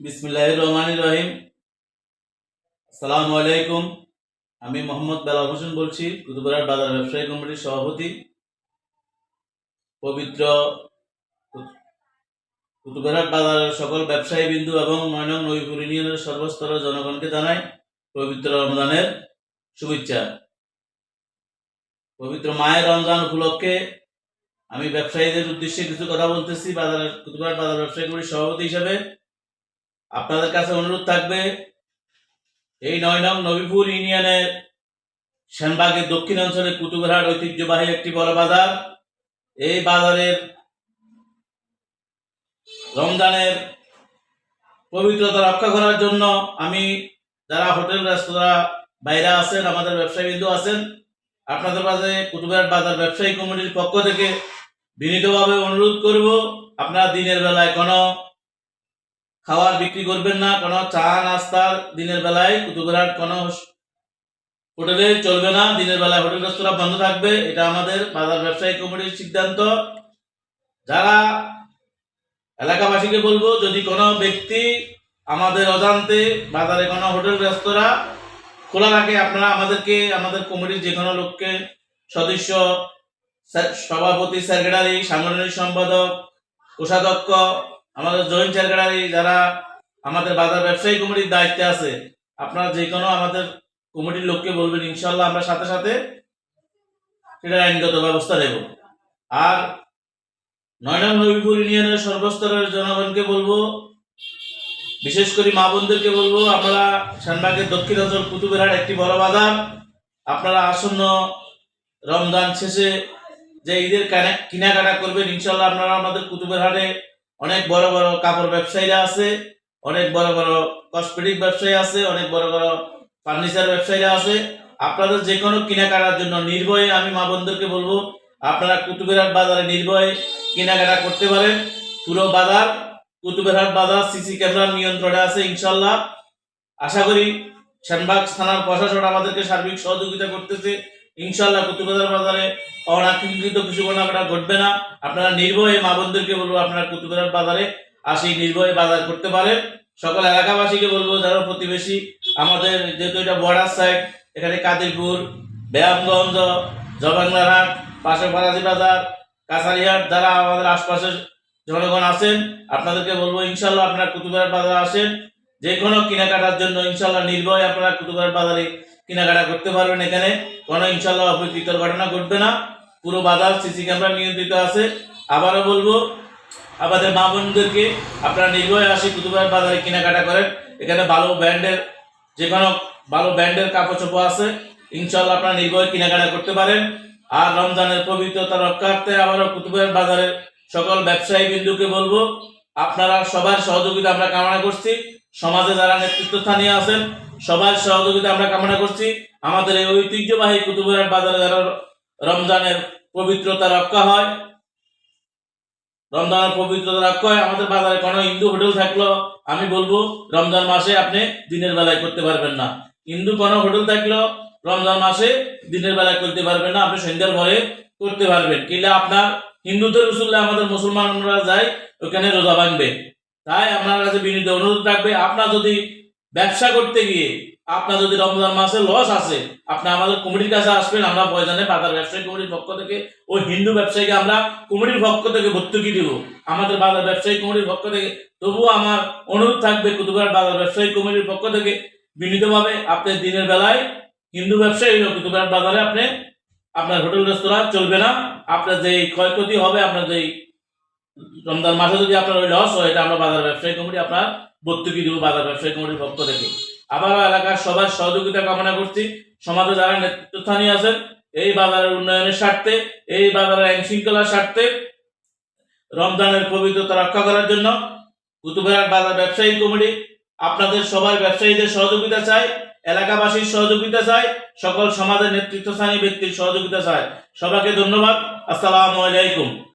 বিসমিল্লাহ রহমান রহিম। আসসালামু আলাইকুম। আমি মোহাম্মদ বেলাল হোসেন বলছি, কুতুবরার বাজার ব্যবসায়ী কমিটির সভাপতি। পবিত্র কুতুবরার বাজারের সকল ব্যবসায়ী বিন্দু এবং নয়নং নৈপুর ইউনিয়নের সর্বস্তরের জনগণকে জানাই পবিত্র রমজানের শুভেচ্ছা। পবিত্র মায়ের রমজান উপলক্ষে আমি ব্যবসায়ীদের উদ্দেশ্যে কিছু কথা বলতেছি। বাজারের কুতুবরার বাজার ব্যবসায়ী কমিটির সভাপতি হিসেবে আপনাদের কাছে অনুরোধ থাকবে, এই নয় নং নবীপুর ইউনিয়নের সেনবাগের দক্ষিণ অঞ্চলে কুতুবহাট ঐতিহ্যবাহী একটি বড় বাজার। এই বাজারের রমজানের পবিত্রতা রক্ষা করার জন্য আমি যারা হোটেল, রেস্তোরাঁ বাইরে আছেন, আমাদের ব্যবসায়ী বিন্দু আছেন, আপনাদের কাছে কুতুবহাট বাজার ব্যবসায়ী কমিটির পক্ষ থেকে বিনীতভাবে অনুরোধ করব, আপনারা দিনের বেলায় কোনো খাবার বিক্রি করবেন না, কোনো চা নাস্তা দিনের বেলায় কুতুবরাট কোনো হোটেলে চলবে না, দিনের বেলায় হোটেল রেস্তোরাঁ বন্ধ থাকবে, এটা আমাদের বাজার ব্যবসায়ী কমিটির সিদ্ধান্ত। যারা এলাকাবাসীকে বলব, যদি কোনো ব্যক্তি আমাদের অজান্তে বাজারে কোনো হোটেল, রেস্তোরাঁ খোলা রাখে, আপনারা আমাদেরকে, আমাদের কমিটির যে কোনো লোককে, সদস্য সভাপতি সেক্রেটারি সাংগঠনিক সম্পাদক, কোষাধ্যক্ষ আমাদের জয়েন্ট সেক্রেটারি যারা আমাদের বাজার ব্যবসায়ী কমিটির দায়িত্বে আছে, আপনারা যে কোনো আমাদের কমিটির লোককে বলবেন ইনশাল্লাহ আমরা সাথে সাথে সেটা আইনগত ব্যবস্থা নেব। আর নয় নং নবীপুর ইউনিয়নের সর্বস্তরের জনগণকে বলব, বিশেষ করে মা বোনদেরকে বলব, আপনারা শানবাগের দক্ষিণ অঞ্চল কুতুবেরহাট একটি বড় বাজার, আপনারা আসন্ন রমজান শেষে যে ঈদের কেনা- কেনাকাটা করবেন ইনশাল্লাহ আপনারা আমাদের কুতুবের হাটে অনেক বড় বড় কাপড় ব্যবসায়ীরা আছে, অনেক বড় বড় কসমেটিক ব্যবসায়ী আছে, অনেক বড় বড় ফার্নিচার ব্যবসায়ীরা আছে। আপনাদের যে কোনো কেনাকাটার জন্য নির্ভয়ে আমি মা বোনদেরকে বলব, আপনারা কুতুবেরহাট বাজারে নির্ভয়ে কেনাকাটা করতে পারেন। পুরো বাজার, কুতুবেরহাট বাজার, সিসি ক্যামেরার নিয়ন্ত্রণে আছে ইনশাল্লাহ। আশা করি শ্যানবাগ থানার প্রশাসন আমাদেরকে সার্বিক সহযোগিতা করতেছে। ইনশাল্লাহ কুতুবেরহাট বাজারে অনাকৃত কিছু ঘটনা ঘটবে না। আপনারা নির্ভয়ে মা বোনদেরকে বলব, আপনারা কুতুবেরহাট বাজারে আসি নির্ভয়ে বাজার করতে পারেন। সকল এলাকাবাসীকে বলব, যারা প্রতিবেশী, আমাদের যেহেতু এটা বর্ডার সাইড এখানে কাদিরপুর, ব্যায়ামগঞ্জ, জবাংলারহাট পাশে ফরাজি বাজার, কাছারিহাট, যারা আমাদের আশপাশের জনগণ আছেন, আপনাদেরকে বলব ইনশাল্লাহ আপনারা কুতুবহাট বাজারে আসেন। যে কোনো কেনাকাটার জন্য ইনশাল্লাহ নির্ভয় আপনারা কুতুবহাট বাজারে কেনাকাটা করতে পারবেন এখানে। কোনো ইনশাল্লাহ অপ্রীতিকর ঘটনা ঘটবে না। পুরো বাজার সিসি ক্যামেরা নিয়ন্ত্রিত আছে। আবারও বলব, আমাদের মা বোনদেরকে আপনারা নির্ভয়ে আসি কুতুবহাট বাজারে কেনাকাটা করেন। এখানে ভালো ব্র্যান্ডের যে কোনো ভালো ব্র্যান্ডের কাপড় চোপড় আছে। ইনশাল্লাহ আপনারা নির্ভয়ে কেনাকাটা করতে পারেন। আর রমজানের পবিত্রতা রক্ষার্থে আবারও কুতুবহাট বাজারের সকল ব্যবসায়ী বিন্দুকে বলব, আপনারা সবার সহযোগিতা আমরা কামনা করছি। সমাজে যারা নেতৃত্বস্থানীয় আছেন সবার সহযোগিতা আমরা কামনা করছি। আমাদের এই ঐতিহ্যবাহী কুতুবহাট বাজারে যারা রমজানের পবিত্রতা রক্ষা হয়, রমজানের পবিত্রতা রক্ষা হয়, আমাদের বাজারে কোনো হিন্দু হোটেল থাকল আমি বলব, রমজান মাসে আপনি দিনের বেলায় করতে পারবেন না। হিন্দু কোনো হোটেল থাকল রমজান মাসে দিনের বেলায় করতে পারবেন না, আপনি সন্ধ্যার পরে করতে পারবেন। কিংবা আপনার হিন্দুদের উসুল্লে আমাদের মুসলমানরা যায়, ওখানে রোজা ভাঙবে। তাই আপনার কাছে বিনীত অনুরোধ রাখবে, আপনার যদি ব্যবসা করতে গিয়ে আপনার যদি রমজান মাসে লস আছে আপনি আমাদের কমিটির কাছে আসবেন, আমরা প্রয়োজনে বাজার ব্যবসায়ী কমিটির পক্ষ থেকে ওই হিন্দু ব্যবসায়ীকে আমরা কমিটির পক্ষ থেকে ভর্তুকি দিব। আমাদের বাজার ব্যবসায়ী কমিটির পক্ষ থেকে, তবুও আমার অনুরোধ থাকবে কুতুবহাট বাজার ব্যবসায়ী কমিটির পক্ষ থেকে, বিনীতভাবে আপনি দিনের বেলায় হিন্দু ব্যবসায়ী হলো কুতুবহাট বাজারে আপনি আপনার হোটেল, রেস্তোরাঁ চলবে না। আপনার যে ক্ষয়ক্ষতি হবে, আপনার যে রমজান মাসে যদি আপনার ওই লস হয়, এটা আমরা বাজার ব্যবসায়ী কমিটি, আপনার ভর্তুকি দিব বাজার ব্যবসায়ী কমিটির পক্ষ থেকে। আবারও এলাকার সবার সহযোগিতা কামনা করছি। সমাজে যারা নেতৃত্বস্থানীয় আছেন, এই বাজারের উন্নয়নের স্বার্থে, এই বাজারের আইন শৃঙ্খলার স্বার্থে রমজানের পবিত্রতা রক্ষা করার জন্য কুতুবহাট বাজার ব্যবসায়ী কমিটি আপনাদের সবার ব্যবসায়ীদের সহযোগিতা চাই, এলাকাবাসীর সহযোগিতা চাই, সকল সমাজের নেতৃত্বস্থানীয় ব্যক্তির সহযোগিতা চাই। সবাইকে ধন্যবাদ। আসসালামু আলাইকুম।